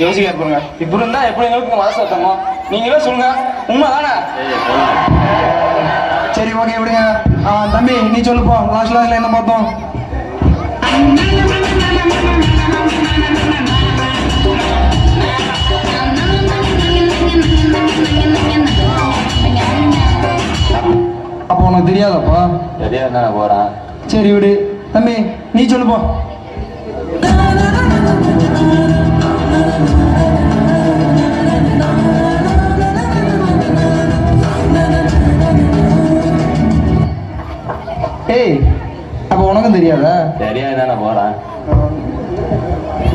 யோசிக்க இருப்பாங்க இப்படி இருந்தா எப்படி எங்களுக்கு மனசு வருத்தமோ? நீங்களே சொல்லுங்க. உண்மை தானே? சரி ஓகே விடுங்க. ஆ, தம்பி நீ சொல்லுப்போ லாஸ்ட்ல அதில் என்ன பார்த்தோம்? அப்போ உனக்கு தெரியாதப்பா? சரியா தானே போறேன் சரி விடு. தம்பி நீ சொல்லுப்போ ஏய் அப்போ உனக்கும் தெரியாதா? சரியா தானே போறேன்.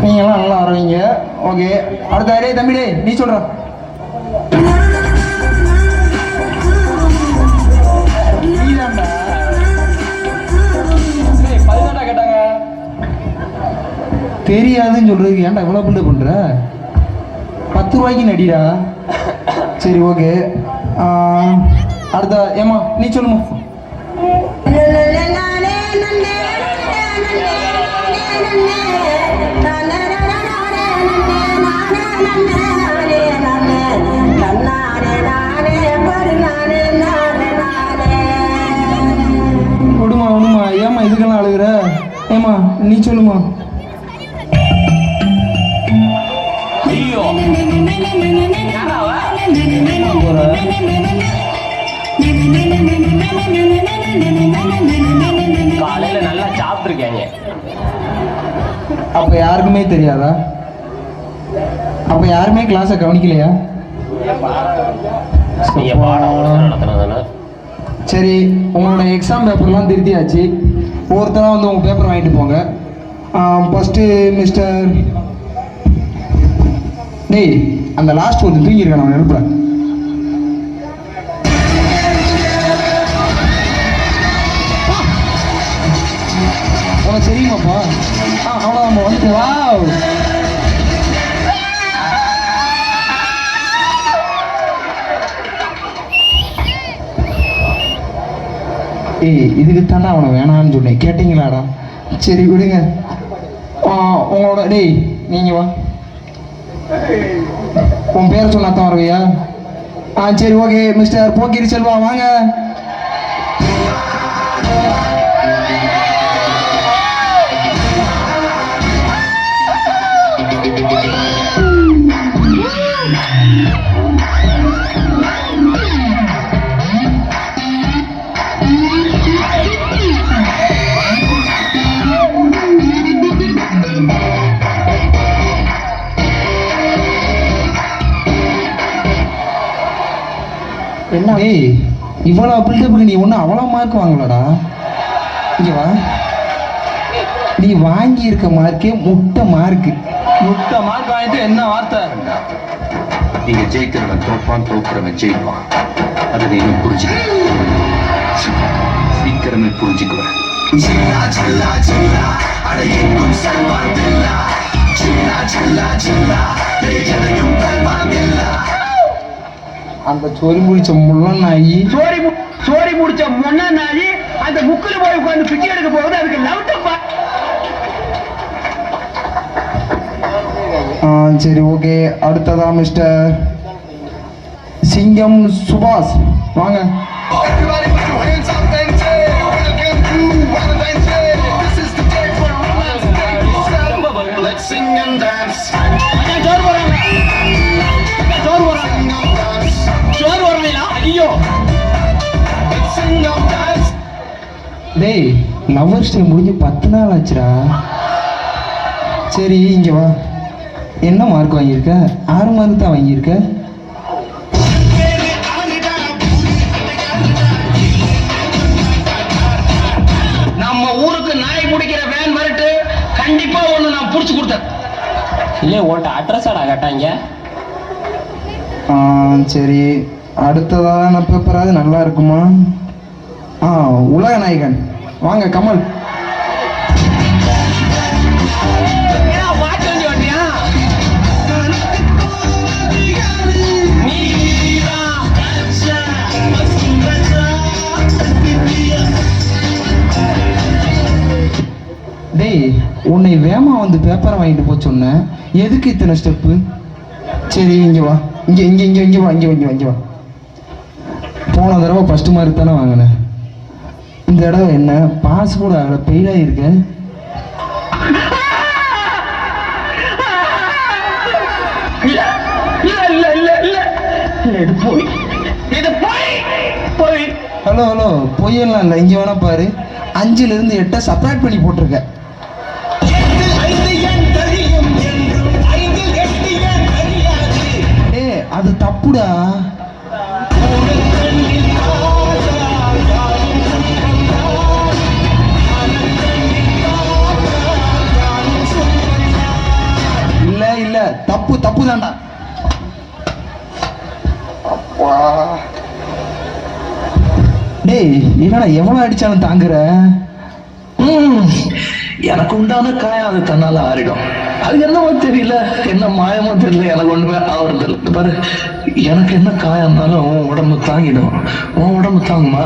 நீங்களாம் நல்லா வரவீங்க ஓகே. அடுத்த டேய் தம்பி டேய் நீ கேட்டாங்க. தெரியாதுன்னு சொல்றதுக்கு ஏன்டா இவ்வளோ பில்டு பண்ற? பத்து ரூபாய்க்கு நடிடா. சரி ஓகே. அடுத்த ஏமா நீ சொல்லுமா. ஏமா இதுக்கெல்லாம் அழுகுற? ஏமா நீ சொல்லுமா. காலையில நல்லா சாப்பிட்டுருக்காங்க. அப்போ யாருக்குமே தெரியாதா? அப்போ யாருமே கிளாஸை கவனிக்கலையா? சரி உங்களோட எக்ஸாம் பேப்பர்லாம் திருத்தியாச்சு. ஒவ்வொருத்தராக வந்து உங்கள் பேப்பர் வாங்கிட்டு போங்க. ஃபஸ்ட்டு மிஸ்டர் டேய் அந்த லாஸ்ட் ஒருத்தன் தூங்கியிருக்கான் அவன் எழுப்புல. உனக்கு ஆ அவ்வளோ நம்ம வந்துட்டு வா ஏய் இதுக்கு தானே அவனை வேணான்னு சொன்னேன். கேட்டிங்களாடா? சரி விடுங்க. உங்களோட டேய் நீங்கள் வா. உன் பேர் சொன்னா தான் வருவியா? ஆ சரி ஓகே மிஸ்டர் போக்கிரி செல்வா வாங்க. என்ன? டேய் இவ்வளோ பில்டப்புக்கு நீ ஒன்றும் அவ்வளோ மார்க் வாங்கலடா. இங்கே வா. நீ வாங்கியிருக்க மார்க்கே முட்டை மார்க்கு முட்டை மார்க் வாங்கிட்டு என்ன வார்த்தை? நீங்க ஜெயிக்கிறவன் தோப்பான் தோக்குறவன் ஜெயிப்பான். அதை நீ இன்னும் புரிஞ்சுக்க. சீக்கிரமே புரிஞ்சுக்குவேன் அந்த சொறி முடிச்ச முள்ள நாயி சோரி மு- சோரி முடிச்ச மொன்ன நாயி அந்த முக்குல போய் உட்கார்ந்து பிச்சை எடுக்க போகுது. அதுக்கு லவுட்டப்பா ஆ ஆ சரி ஓகே அடுத்ததா மிஸ்டர் சிங்கம் சுபாஷ் வாங்க டேய் லவ்வர்ஸ் டே முடிஞ்சு பத்து நாள் ஆச்சுடா சரி இங்கே வா என்ன மார்க் வாங்கியிருக்க? ஆறு மார்க் தான் வாங்கியிருக்க. நம்ம ஊருக்கு நாய் முடிக்கிற வேன் வரட்டு கண்டிப்பா ஒண்ணு நான் புடிச்சு கொடுத்தேன். இல்லையே உன்ட்ட அட்ரஸாடா கேட்டாங்க. ஆ சரி. அடுத்ததான பேப்பராது நல்லா இருக்குமா? ஆ உலக நாயகன் வாங்க கமல். உன்னை வேமா வந்து பேப்பரை வாங்கிட்டு போக சொன்னேன் எதுக்கு இத்தனை ஸ்டெப்பு சரி இங்கே வா. இங்கே இங்கே இங்கே இங்கே வா இங்கே இங்கே இங்கே வா. போன தடவை ஃபஸ்ட்டு மார்க் தானே வாங்கினேன் இந்த தடவை என்ன? பாஸ் கூட ஆகலை. ஃபெயிலாக இருக்கேன் இல்ல இல்ல இல்ல இல்ல. இல்ல இல்ல இது போய் இது போய். போய் ஹலோ ஹலோ பொய்யெல்லாம் இல்லை. இங்கே வேணா பாரு. அஞ்சுல இருந்து எட்டை சப்ராக்ட் பண்ணி போட்டிருக்க. அது தப்புடா. இல்ல இல்ல. தப்பு தப்பு தான்டா. டேய் என்னடா எவ்வளவு அடிச்சாலும் தாங்குற? ம், எனக்கு உண்டான காயம் அது தன்னால ஆறிடும். அது என்னவோ தெரியல? என்ன மாயமோ தெரியல எனக்கு ஒண்ணுமே ஆவறது இல்லை பாரு எனக்கு என்ன காயம் இருந்தாலும் உன் உடம்பு தாங்கிடும். உன் உடம்பு தாங்குமா?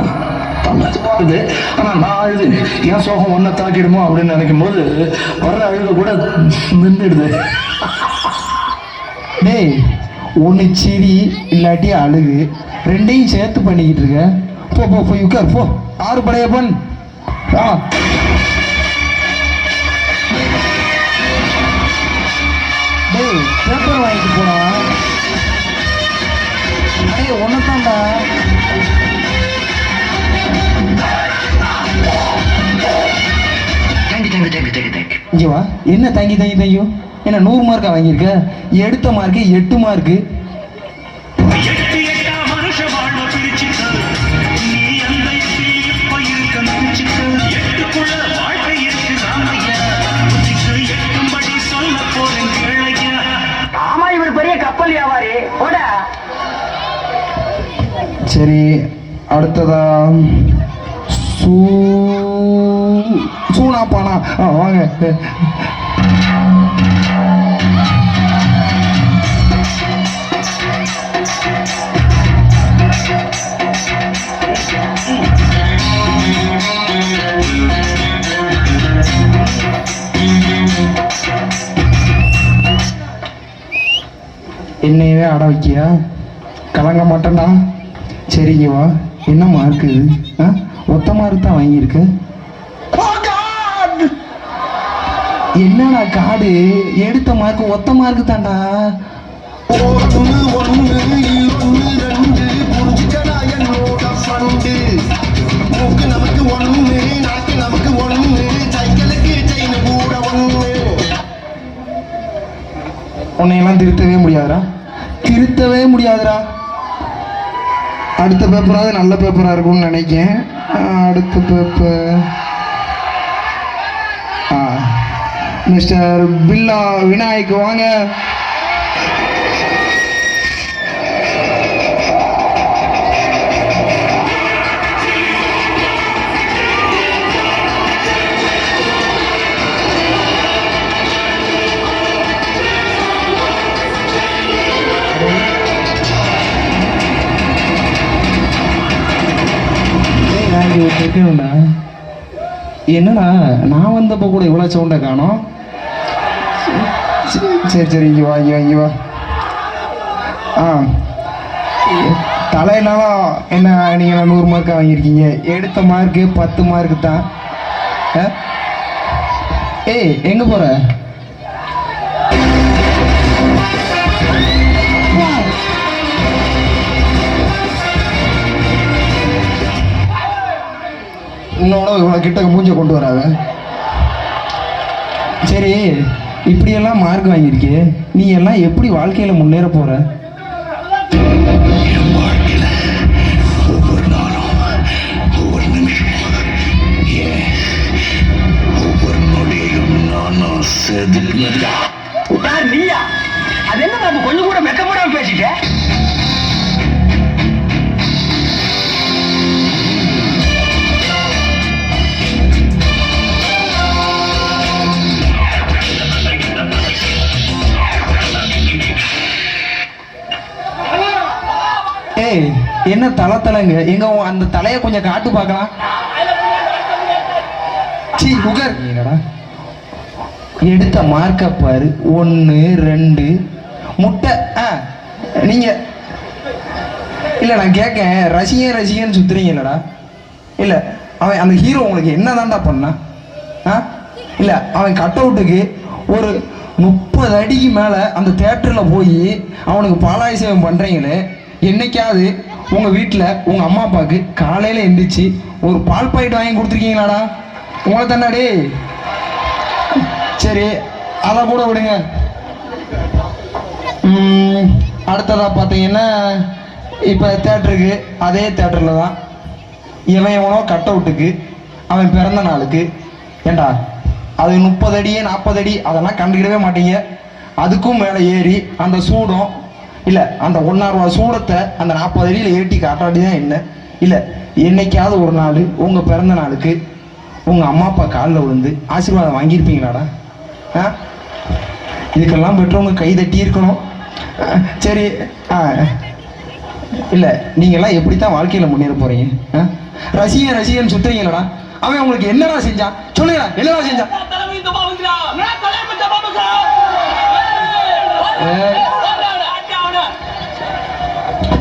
தாங்காது. இது ஆனா நான் அழுது என் சோகம் ஒன்ன தாக்கிடுமோ அப்படின்னு நினைக்கும் போது வர்ற அழுக கூட நின்றுடுது. டேய் ஒன்று சிரி இல்லாட்டி அழுகு. ரெண்டையும் சேர்த்து பண்ணிக்கிட்டு இருக்க. போ போ போய் உட்கார் போ. ஆறு படையப்பன். ஆ. டேய் பேப்பர் வாங்கிட்டு போனோம் அடே ஒன்று தான்டா தேங்க்யூ தேங்க்யூ தேங்க்யூ இங்கே வா என்ன தங்கி தங்கி தங்கியும் என்ன நூறு மார்க்கா வாங்கியிருக்க? எடுத்த மார்க்கு எட்டு மார்க்கு சரி அடுத்ததா சூ சூனா பானா வாங்க. என்னையவே அட வைக்கியா? கலங்க மாட்டேன்டா. சரிங்க வா. என்ன மார்க்கு ஆ? ஒத்த மார்க் தான் வாங்கியிருக்கு. Oh என்னடா காடு? எடுத்த மார்க் ஒத்த மார்க் தான்டா. நமக்கு நமக்கு உன்னையெல்லாம் திருத்தவே முடியாதுடா. திருத்தவே முடியாதுடா. அடுத்த பேப்பராவது நல்ல பேப்பராக இருக்கும்னு நினைக்கேன் அடுத்த பேப்பர் மிஸ்டர் பில்லா விநாயக் வாங்க. ஏய், ஒரு என்னடா நான் வந்தப்போ கூட இவ்வளோ சவுண்டை காணோம்? சரி, சரி சரி இங்கே வா இங்கே இங்கே வா. ஆ. தலையினாலும் என்ன நீங்கள் நூறு மார்க் வாங்கியிருக்கீங்க. எடுத்த மார்க்கு பத்து மார்க்கு தான். ஆ? ஏய் எங்கே போகிற இன்னொன்று இவ்வளோ கிட்ட மூஞ்ச கொண்டு வராத சரி இப்படியெல்லாம் மார்க் வாங்கியிருக்கே. நீ எல்லாம் எப்படி வாழ்க்கையில் முன்னேற போகிற என் வாழ்க்கையில ஒவ்வொரு நாளும் ஒவ்வொரு நிமிஷமும் ஏன் ஒவ்வொரு நொடியையும் நானும் செதுக்குனதா? யார் நீயா? அது என்ன நம்ம கொஞ்சம் கூட வெக்கப்படாம பேசிட்ட? ஏய் என்ன தலை தலைங்க? எங்க அந்த தலையை கொஞ்சம் காட்டு பார்க்கலாம். சீ உகர். எடுத்த மார்க்கை பாரு. ஒன்று ரெண்டு. முட்டை. ஆ நீங்கள் இல்லை நான் கேட்கேன் ரசிகன் ரசிகன் சுத்துறீங்க இல்லடா. இல்லை அவன் அந்த ஹீரோ உங்களுக்கு என்ன தான்டா பண்ணான் ஆ? இல்லை அவன் கட் அவுட்டுக்கு ஒரு முப்பது அடிக்கு மேலே அந்த தேட்டரில் போய் அவனுக்கு பாலாபிஷேகம் பண்ணுறீங்களே என்னைக்காவது உங்கள் வீட்டில் உங்கள் அம்மா அப்பாவுக்கு காலையில் எந்திரிச்சு ஒரு பால் பாக்கெட் வாங்கி கொடுத்துருக்கீங்களாடா? உங்களை தானே டேய். சரி அதை கூட விடுங்க. அடுத்ததாக பார்த்தீங்கன்னா இப்போ தேட்டருக்கு அதே தேட்டரில் தான் இவன் எவனோ கட் அவுட்டுக்கு அவன் பிறந்த நாளுக்கு ஏண்டா அது முப்பது அடி நாற்பது அடி அதெல்லாம் கண்டுக்கிடவே மாட்டீங்க. அதுக்கும் மேலே ஏறி அந்த சூடம் இல்லை அந்த ரூபா சூடத்தை அந்த நாற்பது அடியில் ஏற்றி காட்டாடி தான் என்ன? இல்லை என்னைக்காவது ஒரு நாள் உங்கள் பிறந்த நாளுக்கு உங்கள் அம்மா அப்பா காலில் விழுந்து ஆசீர்வாதம் வாங்கியிருப்பீங்களாடா? ஆ? இதுக்கெல்லாம் பெற்றவங்க கை தட்டி இருக்கணும். சரி ஆ. இல்லை நீங்கள்லாம் எப்படி தான் வாழ்க்கையில் முன்னேற போகிறீங்க ஆ? ரசிகன் ரசிகன் சுத்துறீங்களடா? அவன் உங்களுக்கு என்னடா செஞ்சான் சொல்லுங்கடா என்னடா செஞ்சான்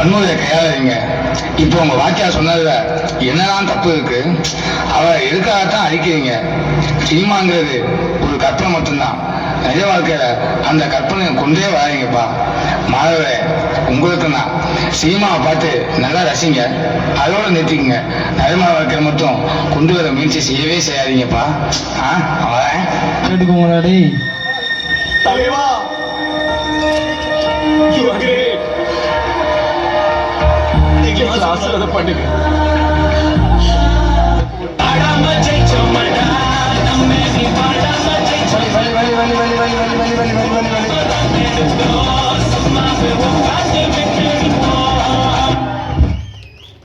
வன்முறையை கையாளுறீங்க இப்போ உங்க வாக்கியா சொன்னதுல என்னதான் தப்பு இருக்கு? அவ எதுக்காகத்தான் அழிக்கிறீங்க? சினிமாங்கிறது ஒரு கற்பனை மட்டும்தான். நிஜ வாழ்க்கையில அந்த கற்பனையை கொண்டே வராதீங்கப்பா. மாணவரே உங்களுக்கு தான் சினிமாவை பார்த்து நல்லா ரசிங்க. அதோட நிறுத்திக்கங்க. நடைமுறை வாழ்க்கையில மட்டும் கொண்டு வர முயற்சி செய்யவே செய்யாதீங்கப்பா. ஆ வரேன் டேய் தலைவா. You are great. ஆசீர்வாதம் பண்ணுங்க வலி வலி வலி வலி வலி வலி வலி வலி வலி வலி வலி